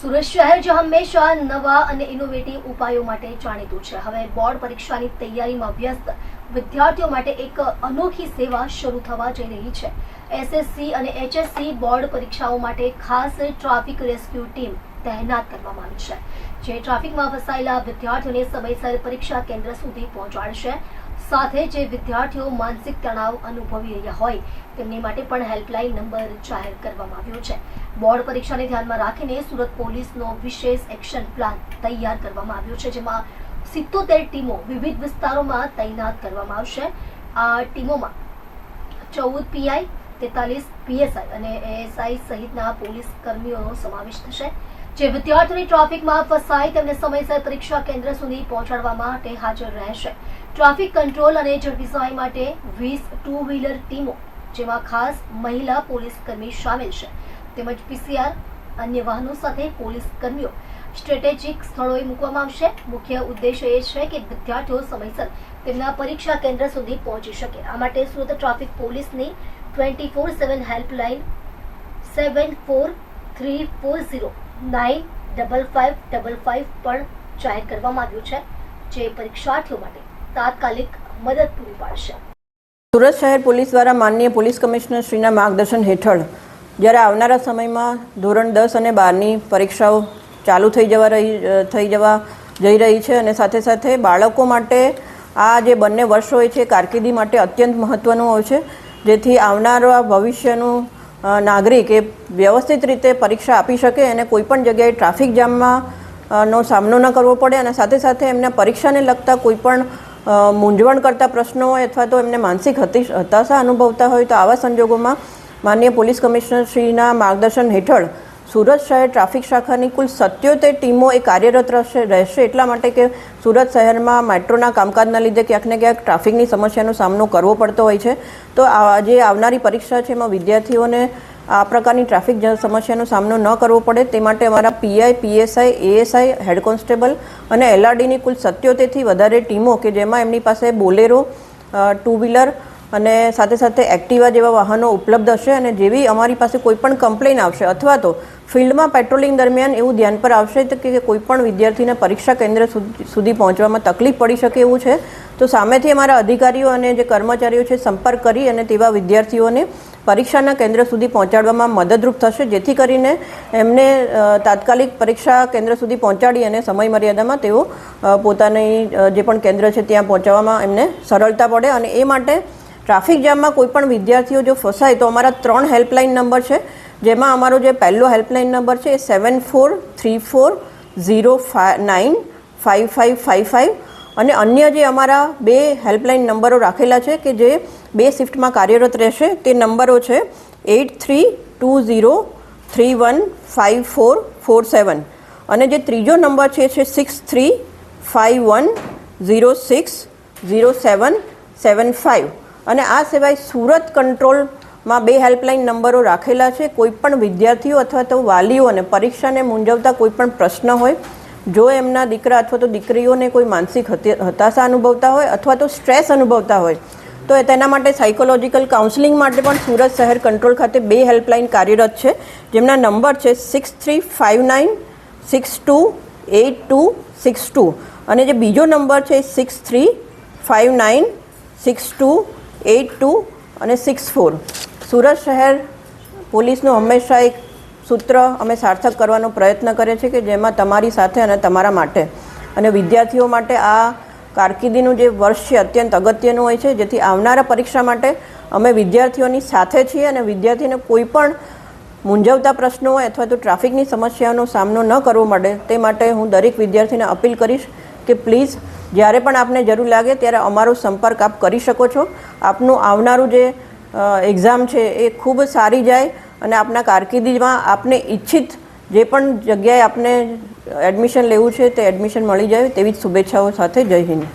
સુરત શહેર જે હંમેશા નવા અને ઇનોવેટિવ ઉપાયો માટે જાણીતું છે. હવે બોર્ડ પરીક્ષાની તૈયારીમાં વ્યસ્ત વિદ્યાર્થીઓ માટે એક અનોખી સેવા શરૂ થવા જઈ રહી છે. એસએસસી અને એચએસસી બોર્ડ પરીક્ષાઓ માટે ખાસ ટ્રાફિક રેસ્ક્યુ ટીમ તહેનાત કરવામાં આવી છે. જે ટ્રાફિકમાં ફસાયેલા વિદ્યાર્થીઓને સમયસર પરીક્ષા કેન્દ્ર સુધી પહોંચાડશે. સાથે જે વિદ્યાર્થીઓ માનસિક તણાવ અનુભવી રહ્યા હોય, તેમની માટે પણ હેલ્પલાઇન નંબર જાહેર કરવામાં આવ્યો છે. બોર્ડ પરીક્ષાને ધ્યાનમાં રાખીને સુરત પોલીસનો વિશેષ એક્શન પ્લાન તૈયાર કરવામાં આવ્યો છે, જેમાં સિત્તોતેર ટીમો વિવિધ વિસ્તારોમાં તૈનાત કરવામાં આવશે. આ ટીમોમાં ચૌદ પીઆઈ, તેતાલીસ પીએસઆઈ અને એએસઆઈ સહિતના પોલીસ કર્મીઓનો સમાવેશ થશે, જે વિદ્યાર્થીઓની ટ્રાફિકમાં ફસાય તેમને સમયસર પરીક્ષા કેન્દ્ર સુધી પહોંચાડવા માટે હાજર રહેશે. ટ્રાફિક કંટ્રોલ અને ઝડપી સહાય માટે વીસ ટુ વ્હીલર ટીમો, જેમાં ખાસ મહિલા પોલીસ કર્મી સામેલ છે. તેમજ પીસીઆર અન્ય વાહનો સાથે પોલીસ કર્મીઓ સ્ટ્રેટેજિક સ્થળોએ મૂકવામાં આવશે. મુખ્ય ઉદ્દેશ્ય એ છે કે વિદ્યાર્થીઓ સમયસર તેમના પરીક્ષા કેન્દ્ર સુધી પહોંચી શકે. આ માટે સુરત ટ્રાફિક પોલીસની twenty four seven helpline seven four three four zero nine double five double five પણ જાહેર કરવામાં આવ્યું છે, જે પરીક્ષાર્થીઓ માટે તાત્કાલિક મદદ પૂરી પાડશે. સુરત શહેર પોલીસ દ્વારા માનનીય પોલીસ કમિશનર શ્રીના માર્ગદર્શન હેઠળ જ્યારે આવનારા સમયમાં ધોરણ દસ અને બારની પરીક્ષાઓ ચાલુ થઈ જવા રહી થઈ જવા જઈ રહી છે અને સાથે સાથે બાળકો માટે આ જે બંને વર્ષ હોય છે કારકિર્દી માટે અત્યંત મહત્ત્વનું હોય છે. જેથી આવનારા ભવિષ્યનું નાગરિક એ વ્યવસ્થિત રીતે પરીક્ષા આપી શકે અને કોઈપણ જગ્યાએ ટ્રાફિક જામમાં નો સામનો ન કરવો પડે અને સાથે સાથે એમને પરીક્ષાને લગતા કોઈપણ મૂંઝવણ કરતા પ્રશ્નો અથવા તો એમને માનસિક હતી- હતાશા અનુભવતા હોય તો આવા સંજોગોમાં માનનીય પોલીસ કમિશનરશ્રીના માર્ગદર્શન હેઠળ સુરત શહેર ટ્રાફિક શાખાની કુલ સત્યોતેર ટીમો એ કાર્યરત રહેશે રહેશે એટલા માટે કે સુરત શહેરમાં મેટ્રોના કામકાજના લીધે ક્યાંક ને ક્યાંક ટ્રાફિકની સમસ્યાનો સામનો કરવો પડતો હોય છે. તો જે આવનારી પરીક્ષા છે, એમાં વિદ્યાર્થીઓને આ પ્રકારની ટ્રાફિક સમસ્યાનો સામનો ન કરવો પડે. તે માટે અમારા PI, PSI, ASI, head constable અને એલઆરડીની કુલ સત્યોતેરથી વધારે ટીમો કે જેમાં એમની પાસે બોલેરો ટુ વ્હીલર અને સાથે સાથે એક્ટિવા જેવા વાહનો ઉપલબ્ધ હશે અને જેવી અમારી પાસે કોઈ પણ કમ્પ્લેન આવશે અથવા તો ફિલ્ડમાં પેટ્રોલિંગ દરમિયાન એવું ધ્યાન પર આવશે કે કોઈ પણ વિદ્યાર્થીને પરીક્ષા કેન્દ્ર સુધી પહોંચવામાં તકલીફ પડી શકે એવું છે. તો સામેથી અમારા અધિકારીઓ અને જે કર્મચારીઓ છે સંપર્ક કરી અને તેવા વિદ્યાર્થીઓને પરીક્ષાના કેન્દ્ર સુધી પહોંચાડવામાં મદદરૂપ થશે. જેથી કરીને એમને તાત્કાલિક પરીક્ષા કેન્દ્ર સુધી પહોંચાડી અને સમય મર્યાદામાં તેઓ પોતાની જે પણ કેન્દ્ર છે ત્યાં પહોંચાડવામાં એમને સરળતા પડે અને એ માટે ટ્રાફિક જામમાં કોઈ પણ વિદ્યાર્થીઓ જો ફસાય તો અમારા ત્રણ હેલ્પલાઇન નંબર છે. જેમાં અમારો જે પહેલો હેલ્પલાઇન નંબર છે એ seven four three four zero nine five five five five અને અન્ય જે અમારા બે હેલ્પલાઇન નંબરો રાખેલા છે કે જે બે શિફ્ટમાં કાર્યરત રહેશે તે નંબરો છે eight three two zero three one five four four seven. અને જે ત્રીજો નંબર છે છે six three five one zero six zero seven seven five. અને આ સિવાય સુરત કંટ્રોલમાં બે હેલ્પલાઇન નંબરો રાખેલા છે. કોઈપણ વિદ્યાર્થીઓ અથવા તો વાલીઓને પરીક્ષાને મૂંઝવતા કોઈપણ પ્રશ્ન હોય, જો એમના દીકરા અથવા તો દીકરીઓને કોઈ માનસિક હતે- હતાશા અનુભવતા હોય અથવા તો સ્ટ્રેસ અનુભવતા હોય, તો તેના માટે સાયકોલોજીકલ કાઉન્સેલિંગ માટે પણ સુરત શહેર કંટ્રોલ ખાતે બે હેલ્પલાઇન કાર્યરત છે. જેમના નંબર છે six three five nine six two eight two six two અને જે બીજો નંબર છે six three five nine six two eight two અને સિક્સ ફોર. સુરત શહેર પોલીસનું હંમેશા એક સૂત્ર અમે સાર્થક કરવાનો પ્રયત્ન કરે છે કે જેમાં તમારી સાથે અને તમારા માટે. અને વિદ્યાર્થીઓ માટે આ કારકિર્દીનું જે વર્ષ છે અત્યંત અગત્યનું હોય છે, જેથી આવનારા પરીક્ષા માટે અમે વિદ્યાર્થીઓની સાથે છીએ અને વિદ્યાર્થીને કોઈ પણ મૂંઝવતા પ્રશ્નો હોય અથવા તો ટ્રાફિકની સમસ્યાઓનો સામનો ન કરવો પડે તે માટે હું દરેક વિદ્યાર્થીને અપીલ કરીશ કે પ્લીઝ જ્યારે પણ આપને જરૂર લાગે ત્યારે અમારો સંપર્ક આપ કરી શકો છો. આપનું આવનારું જે એક્ઝામ છે એ ખૂબ સારી જાય અને આપના કારકિર્દીમાં આપને ઈચ્છિત જે પણ જગ્યાએ આપને એડમિશન લેવું છે તે એડમિશન મળી જાય તેવી જ શુભેચ્છાઓ સાથે જય હિન્દ.